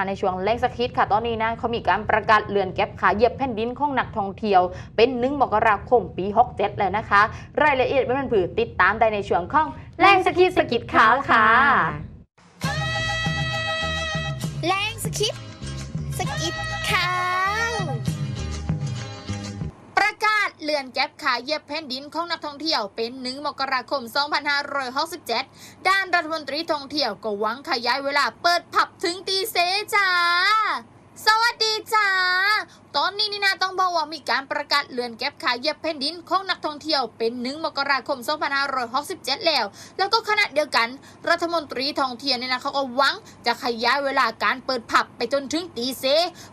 มาในช่วงแรงสกคิดค่ะ ตอนนี้นะเขามีการประกาศเลื่อนแก็บขาเหยียบแผ่นดินของนักท่องเที่ยว เป็นหนึ่งมกราคมปี 67 เลยนะคะ รายละเอียดไม่เป็นผือติดตามได้ในช่วงของแรงสกิดสกิดขาวค่ะแรงสกิดสกิด ลื่อนแก๊ปขายเยียบแผ่นดินของนักท่องเที่ยวเป็นหนึ่งมกราคม 2567 ด้านรัฐมนตรีท่องเที่ยวก็หวังขยายเวลาเปิดผับถึงตีเซจ้า สวัสดีจ้า ตอนนี้นี่นาต้องบอกว่ามีการประกาศเลื่อนแก็บขายเยียบแผ่นดินของนักท่องเที่ยวเป็นหนึ่งมกราคม 2567 แล้ว แล้วก็ขณะเดียวกัน รัฐมนตรีท่องเที่ยวเนี่ยนะเขาก็หวังจะขยายเวลาการเปิดผับไปจนถึงตีเซ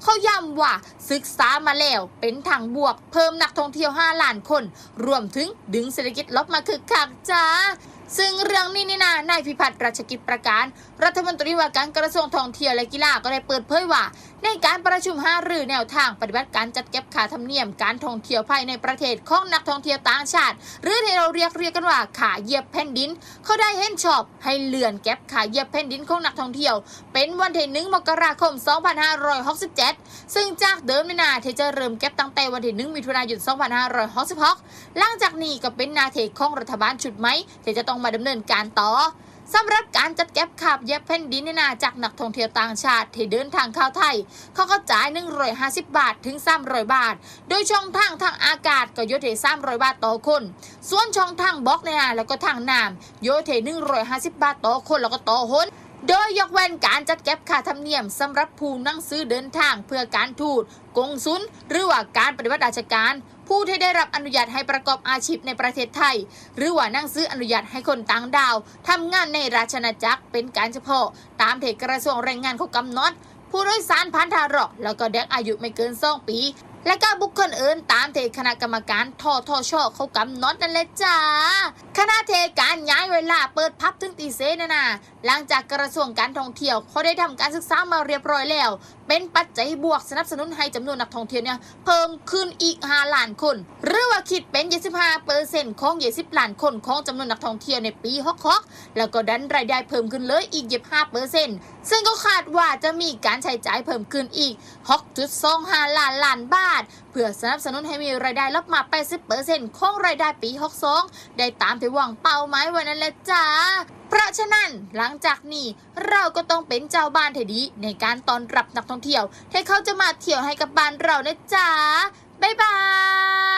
เขาย้ำว่าศึกษามาแล้วเป็นทางบวกเพิ่มนักท่องเที่ยว 5 ล้านคน รวมถึงดึงเศรษฐกิจลบมาคึกคักจ้าซึ่งเรื่องนี้นี่นะนายพิพัฒน์ราชกิจประการ รัฐมนตรีว่าการกระทรวงท่องเที่ยวและกีฬาก็ได้เปิดเผยว่า ในการประชุมหารือแนวทางปฏิบัติการจัดเก็บค่าธรรมเนียมการท่องเที่ยวภายในประเทศของนักท่องเที่ยวต่างชาติ หรือที่เราเรียกเรียกกันว่าขาเหยียบแผ่นดิน เขาได้เห็นชอบให้เลื่อนเก็บขาเหยียบแผ่นดินของนักท่องเที่ยว เป็นวันที่หนึ่งมกราคม 2567 ซึ่งจากเดิมในนาที่จะเริ่มเก็บตั้งแต่วันที่หนึ่งมิถุนายน 2566 หลังจากนี้ก็เป็นนาเทของรัฐบาลชุดไหมที่จะต้องมาดำเนินการต่อ สำหรับการจัดเก็บขับเย็บแผ่นดินในนาจากนักท่องเที่ยวต่างชาติ ที่เดินทางเข้าไทย เขาก็จ่าย 150 บาทถึง 300 บาท โดยช่องทางทางอากาศก็โยเท300 บาทต่อคน ส่วนช่องทางบล็อกในนาแล้วก็ทางน้ำโยเท150 บาทต่อคนแล้วก็ต่อหนโดยยกเว้นการจัดเก็บค่าธรรมเนียมสำหรับผู้นั่งซื้อเดินทางเพื่อการทูตกงสุลหรือว่าการปฏิบัติราชการ ผู้ที่ได้รับอนุญาตให้ประกอบอาชีพในประเทศไทย หรือว่านั่งซื้ออนุญาตให้คนต่างดาวทำงานในราชนาจักรเป็นการเฉพาะ ตามเทกระทรวงแรงงานเขากำหนดผู้โดยสารพันธารอกแล้วก็เด็กอายุไม่เกิน2ปี และก็บุคคลอื่นตามเทคณะกรรมการทอทอชอเขากำหนดนั่นแหละจ้าคณะเทการย้ายเวลาเปิดพับถึงตีเซนะนะหลังจากกระทรวงการท่องเที่ยวเขาได้ทำการศึกษามาเรียบร้อยแล้ว เป็นปัจจัยบวกสนับสนุนให้จำนวนนักท่องเที่ยวเนี่ยเพิ่มขึ้นอีก5ล้านคน หรือว่าคิดเป็น 25เปอร์เซ็นต์ของ 20ล้านคนของจำนวนนักท่องเที่ยวในปี66แล้วก็ดันรายได้เพิ่มขึ้นเลยอีก 25เปอร์เซ็นต์ซึ่งก็คาดว่าจะมีการใช้จ่ายเพิ่มขึ้นอีก 6.25ล้านล้านบาท เพื่อสนับสนุนให้มีรายได้ลบมา 80%ของรายได้ปี 62 ได้ตามที่วางเป้าหมายไว้นั่นแหละจ้าเพราะฉะนั้นหลังจากนี้เราก็ต้องเป็นเจ้าบ้านที่ดีในการต้อนรับนักท่องเที่ยวให้เขาจะมาเที่ยวให้กับบ้านเรานะจ๊ะบ๊ายบาย